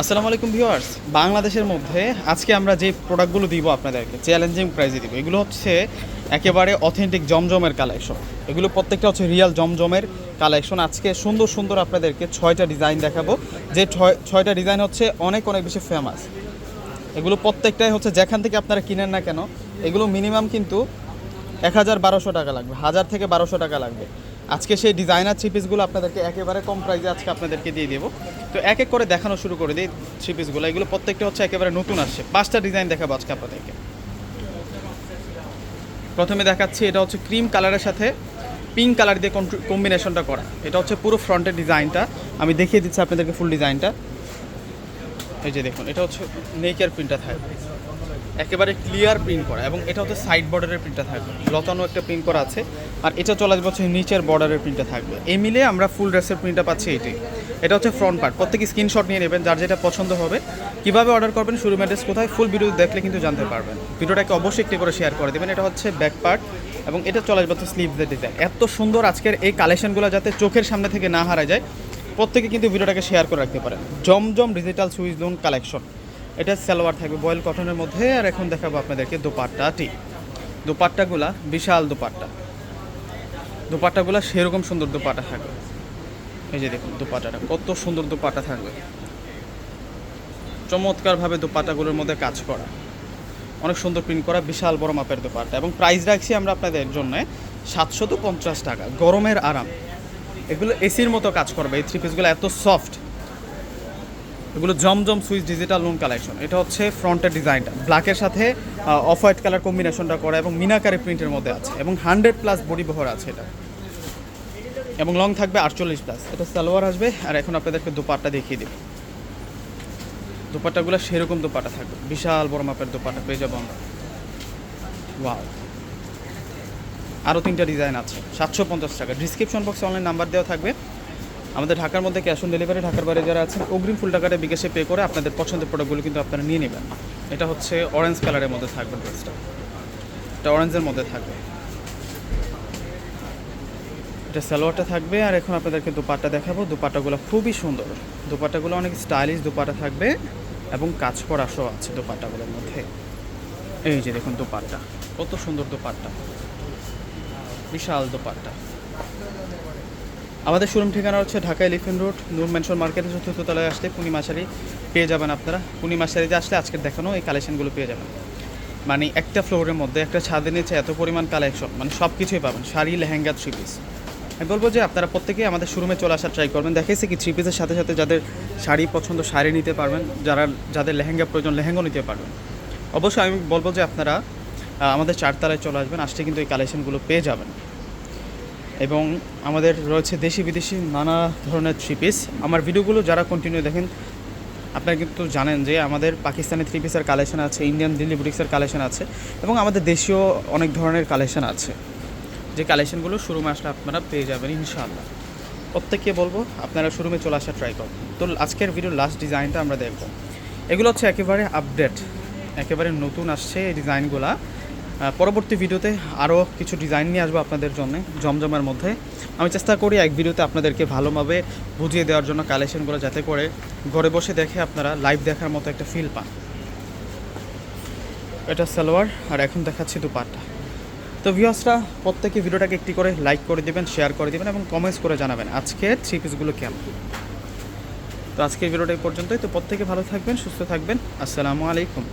আসসালামু আলাইকুম ভিউয়ার্স, বাংলাদেশের মধ্যে আজকে আমরা যে প্রোডাক্টগুলো দিব আপনাদেরকে, চ্যালেঞ্জিং প্রাইসে দিব, এগুলো হচ্ছে একেবারে অথেন্টিক জমজমের কালেকশন এগুলো প্রত্যেকটা হচ্ছে রিয়াল জমজমের কালেকশন আজকে সুন্দর সুন্দর আপনাদেরকে ছয়টা ডিজাইন দেখাবো। যে ছয় ছয়টা ডিজাইন হচ্ছে অনেক অনেক বেশি ফেমাস এগুলো প্রত্যেকটাই হচ্ছে যেখান থেকে আপনারা কিনেন না কেন, এগুলো মিনিমাম কিন্তু এক হাজার বারোশো টাকা লাগবে, হাজার থেকে বারোশো টাকা লাগবে। আজকে সেই ডিজাইনার থ্রি পিসগুলো আপনাদেরকে একেবারে কম প্রাইসে আজকে আপনাদেরকে দিয়ে দেবো। তো এক এক করে দেখানো শুরু করে দিই থ্রি পিসগুলো এগুলো প্রত্যেকটা হচ্ছে একেবারে নতুন আসছে। পাঁচটা ডিজাইন দেখাবো আজকে আপনাদেরকে। প্রথমে দেখাচ্ছি, এটা হচ্ছে ক্রিম কালারের সাথে পিঙ্ক কালার দিয়ে কম্বিনেশনটা করা। এটা হচ্ছে পুরো ফ্রন্টের ডিজাইনটা আমি দেখিয়ে দিচ্ছি আপনাদেরকে ফুল ডিজাইনটা এই যে দেখুন, এটা হচ্ছে নেকের প্রিন্টটা থাকবে। একেবারে ক্লিয়ার প্রিন্ট করা এবং এটা হচ্ছে সাইড বর্ডারের প্রিন্টটা থাকবে। লতানো একটা প্রিন্ট করা আছে। আর এটা চলে আসবে হচ্ছে নিচের বর্ডারের প্রিন্টটা থাকবে। এই মিলে আমরা ফুল ড্রেসের প্রিন্টটা পাচ্ছি এটাই। এটা হচ্ছে ফ্রন্ট পার্ট প্রত্যেকে স্ক্রিনশট নিয়ে নেবেন, যার যেটা পছন্দ হবে। কীভাবে অর্ডার করবেন শুরু অ্যাড্রেস কোথায় ফুল ভিডিও দেখলে কিন্তু জানতে পারবেন। ভিডিওটাকে অবশ্যই একটি করে শেয়ার করে দেবেন। এটা হচ্ছে ব্যাক পার্ট এবং এটা চলে আসবে হচ্ছে স্লিভসের ডিজাইন এত সুন্দর আজকের এই কালেকশনগুলো যাতে চোখের সামনে থেকে না হারা যায়, প্রত্যেকে কিন্তু ভিডিওটাকে শেয়ার করে রাখতে পারেন। Zamzam digital Swiss lawn collection এটা সালোয়ার থাকবে বয়েল কটনের মধ্যে, আর এখন দেখাবো আপনাদেরকে দোপাট্টাটি। দোপাট্টাগুলা বিশাল দোপাট্টা। দোপাট্টাগুলা সেরকম সুন্দর দোপাট্টা থাকবে। এই যে দেখুন দোপাট্টাটা, কত সুন্দর দোপাট্টা থাকবে। চমৎকারভাবে দোপাট্টাগুলোর মধ্যে কাজ করা। অনেক সুন্দর প্রিন্ট করা, বিশাল বড় মাপের দোপাট্টা। এবং প্রাইস রাখছি আমরা আপনাদের জন্য সাতশত পঞ্চাশ টাকা, গরমের আরাম। এগুলো এসির মতো কাজ করবে, এই থ্রি পিসগুলো এত সফট এগুলো Zamzam Swiss digital lawn collection. এটা হচ্ছে ফ্রন্টের ডিজাইনটা। ব্ল্যাকের সাথে অফ হোয়াইট কালার কম্বিনেশনটা করা এবং মিনাকারি প্রিন্টের মধ্যে আছে। এবং হান্ড্রেড প্লাস বডি বহর আছে এটা। এবং লং থাকবে আটচল্লিশ প্লাস। এটা সালোয়ার আসবে। আর এখন আপনাদেরকে দোপাট্টা দেখিয়ে দেবো। দোপাট্টাগুলো সেরকম দোপাট্টা থাকবে। বিশাল বড় মাপের দোপাট্টা পেয়ে যাব আমরা ওয়াও। আরও তিনটা ডিজাইন আছে। সাতশো পঞ্চাশ টাকা। ডিসক্রিপশন বক্সে অনলাইন নাম্বার দেওয়া থাকবে। আমাদের ঢাকার মধ্যে ক্যাশ অন ডেলিভারি ঢাকার বাইরে যারা আছেন, অগ্রিম ফুল টাকাটা বিকাশে পে করে আপনাদের পছন্দের প্রোডাক্টগুলো কিন্তু আপনারা নিয়ে নেবেন। এটা হচ্ছে অরেঞ্জ কালারের মধ্যে থাকবে ড্রেসটা এটা অরেঞ্জের মধ্যে থাকবে। এটা সালোয়ারটা থাকবে, আর এখন আপনাদেরকে দুপাট্টা দেখাবো। দুপাট্টাগুলো খুবই সুন্দর। দুপাট্টাগুলো অনেক স্টাইলিশ দুপাট্টা থাকবে এবং কাজ করা শো আছে দুপাট্টাগুলোর মধ্যে। এই যে দেখুন দুপাট্টা। কত সুন্দর দুপাট্টা। বিশাল দুপাট্টা। আমাদের শোরুম ঠিকানা হচ্ছে Dhaka Elephant Road, Noor mansion মার্কেটের চতুর্থ তলায় আসলে পূর্ণিমাশারি পেয়ে যাবেন আপনারা। পূর্ণিমাশারিতে আসলে আজকের দেখানো এই কালেকশনগুলো পেয়ে যাবেন। মানে একটা ফ্লোরের মধ্যে, একটা ছাদের নিচে এত পরিমাণ কালেকশন মানে সব কিছুই পাবেন, শাড়ি, লেহেঙ্গা থ্রি পিস আমি বলব যে আপনারা প্রত্যেকেই আমাদের শোরুমে চলে আসার ট্রাই করবেন। দেখেছি কি থ্রি পিসের সাথে সাথে যাদের শাড়ি পছন্দ, শাড়ি নিতে পারবেন, যারা, যাদের লেহেঙ্গা প্রয়োজন লেহেঙ্গা নিতে পারবেন। অবশ্যই আমি বলব যে আপনারা আমাদের চারতলায় চলে আসবেন, আসলে কিন্তু এই কালেকশনগুলো পেয়ে যাবেন। এবং আমাদের রয়েছে দেশি বিদেশি নানা ধরনের থ্রি পিস আমার ভিডিওগুলো যারা কন্টিনিউ দেখেন, আপনারা কিন্তু জানেন যে আমাদের পাকিস্তানি থ্রি পিসের কালেকশন আছে ইন্ডিয়ান দিল্লি বুটিক্সের কালেকশন আছে এবং আমাদের দেশীয় অনেক ধরনের কালেকশন আছে। যে কালেকশনগুলো শোরুমে আসলে আপনারা পেয়ে যাবেন ইনশাআল্লাহ। প্রত্যেককে বলব, আপনারা শোরুমে চলে আসার ট্রাই করুন। তো আজকের ভিডিওর লাস্ট ডিজাইনটা আমরা দেখব। এগুলো হচ্ছে একেবারে আপডেট একেবারে নতুন আসছে এই ডিজাইনগুলা পরবর্তী ভিডিওতে আরও কিছু ডিজাইন নিয়ে আসব আপনাদের জন্য, জমজমের মধ্যে। আমি চেষ্টা করি এক ভিডিওতে আপনাদেরকে ভালোভাবে বুঝিয়ে দেওয়ার জন্য কালেকশনগুলো যাতে করে ঘরে বসে দেখে আপনারা লাইভ দেখার মতো একটা ফিল পান। এটা সালোয়ার, আর এখন দেখাচ্ছি দুপাট্টা। তো ভিউয়ার্সরা প্রত্যেকে ভিডিওটাকে একটি করে লাইক করে দেবেন শেয়ার করে দেবেন এবং কমেন্টস করে জানাবেন আজকের থ্রি পিসগুলো কেমন। তো আজকের ভিডিওটা এই পর্যন্তই। তো প্রত্যেকে ভালো থাকবেন, সুস্থ থাকবেন। আসসালামু আলাইকুম।